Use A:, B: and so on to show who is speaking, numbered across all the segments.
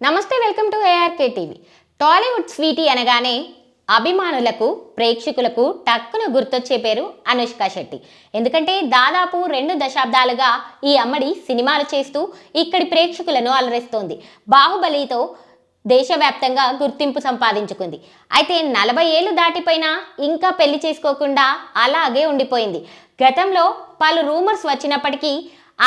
A: నమస్తే welcome to ARK KTV Tollywood Sweety అనగానే అభిమానులకు ప్రేక్షకులకు టక్కున గుర్తొచ్చే పేరు అనుష్క శెట్టి. ఎందుకంటే దాదాపు రెండు దశాబ్దాలుగా ఈ అమ్మడి సినిమాలు చేస్తూ ఇక్కడి ప్రేక్షకులను అలరిస్తోంది. బాహుబలితో దేశవ్యాప్తంగా గుర్తింపు సంపాదించుకుంది. అయితే నలభై ఏళ్ళు దాటిపోయినా ఇంకా పెళ్ళి చేసుకోకుండా అలాగే ఉండిపోయింది. గతంలో పలు రూమర్స్ వచ్చినప్పటికీ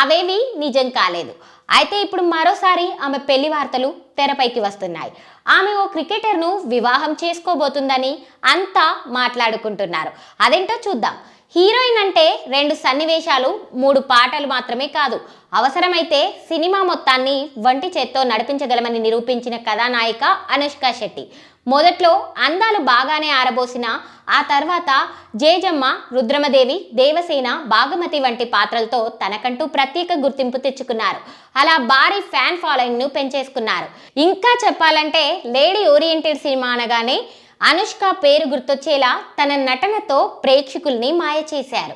A: అవేవి నిజం కాలేదు. అయితే ఇప్పుడు మరోసారి ఆమె పెళ్ళి వార్తలు తెరపైకి వస్తున్నాయి. ఆమె ఓ క్రికెటర్ను వివాహం చేసుకోబోతుందని అంతా మాట్లాడుకుంటున్నారు. అదేంటో చూద్దాం. హీరోయిన్ అంటే రెండు సన్నివేశాలు మూడు పాటలు మాత్రమే కాదు. అవసరమైతే సినిమా మొత్తాన్ని వంటి చేత్తో నడిపించగలమని నిరూపించిన కథానాయిక అనుష్క శెట్టి. మొదట్లో అందాలు బాగానే ఆరబోసిన ఆ తర్వాత జేజమ్మ రుద్రమదేవి దేవసేన భాగమతి వంటి పాత్రలతో తనకంటూ ప్రత్యేక గుర్తింపు తెచ్చుకున్నారు. అలా భారీ ఫ్యాన్ ఫాలోయింగ్ను పెంచేసుకున్నారు. ఇంకా చెప్పాలంటే లేడీ ఓరియంటెడ్ సినిమా అనగానే అనుష్క పేరు గుర్తొచ్చేలా తన నటనతో ప్రేక్షకుల్ని మాయ చేశారు.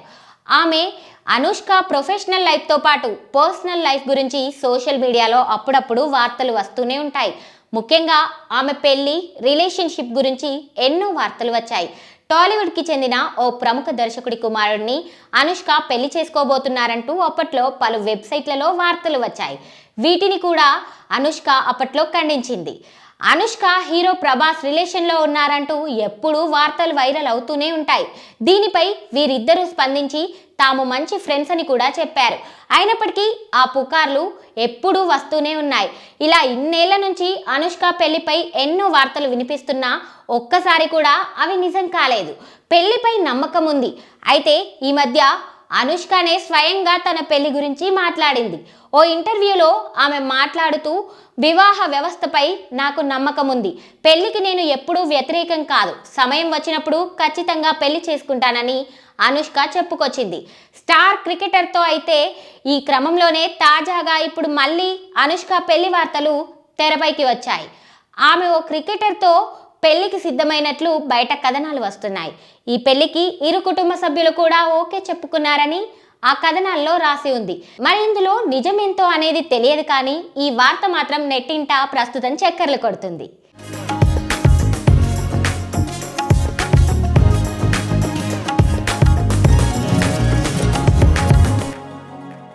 A: ఆమె అనుష్క ప్రొఫెషనల్ లైఫ్తో పాటు పర్సనల్ లైఫ్ గురించి సోషల్ మీడియాలో అప్పుడప్పుడు వార్తలు వస్తూనే ఉంటాయి. ముఖ్యంగా ఆమె పెళ్ళి రిలేషన్షిప్ గురించి ఎన్నో వార్తలు వచ్చాయి. టాలీవుడ్కి చెందిన ఓ ప్రముఖ దర్శకుడి కుమారుడిని అనుష్క పెళ్ళి చేసుకోబోతున్నారంటూ అప్పట్లో పలు వెబ్సైట్లలో వార్తలు వచ్చాయి. వీటిని కూడా అనుష్క అప్పట్లో ఖండించింది. అనుష్క హీరో ప్రభాస్ రిలేషన్లో ఉన్నారంటూ ఎప్పుడూ వార్తలు వైరల్ అవుతూనే ఉంటాయి. దీనిపై వీరిద్దరూ స్పందించి తాము మంచి ఫ్రెండ్స్ అని కూడా చెప్పారు. అయినప్పటికీ ఆ పుకార్లు ఎప్పుడూ వస్తూనే ఉన్నాయి. ఇలా ఇన్నేళ్ళ నుంచి అనుష్క పెళ్ళిపై ఎన్నో వార్తలు వినిపిస్తున్నా ఒక్కసారి కూడా అవి నిజం కాలేదు. పెళ్ళిపై నమ్మకం ఉంది. అయితే ఈ మధ్య అనుష్కనే స్వయంగా తన పెళ్ళి గురించి మాట్లాడింది. ఓ ఇంటర్వ్యూలో ఆమె మాట్లాడుతూ వివాహ వ్యవస్థపై నాకు నమ్మకం ఉంది. పెళ్ళికి నేను ఎప్పుడూ వ్యతిరేకం కాదు. సమయం వచ్చినప్పుడు ఖచ్చితంగా పెళ్ళి చేసుకుంటానని అనుష్క చెప్పుకొచ్చింది. స్టార్ క్రికెటర్తో అయితే ఈ క్రమంలోనే తాజాగా ఇప్పుడు మళ్ళీ అనుష్క పెళ్ళి వార్తలు తెరపైకి వచ్చాయి. ఆమె ఓ క్రికెటర్తో పెళ్ళికి సిద్ధమైనట్లు బయట కథనాలు వస్తున్నాయి. ఈ పెళ్ళికి ఇరు కుటుంబ సభ్యులు కూడా ఓకే చెప్పుకున్నారని ఆ కథనాల్లో రాసి ఉంది. మరి ఇందులో నిజమేంతో అనేది తెలియదు కానీ ఈ వార్త మాత్రం నెట్టింట ప్రస్తుతం చక్కర్లు కొడుతుంది.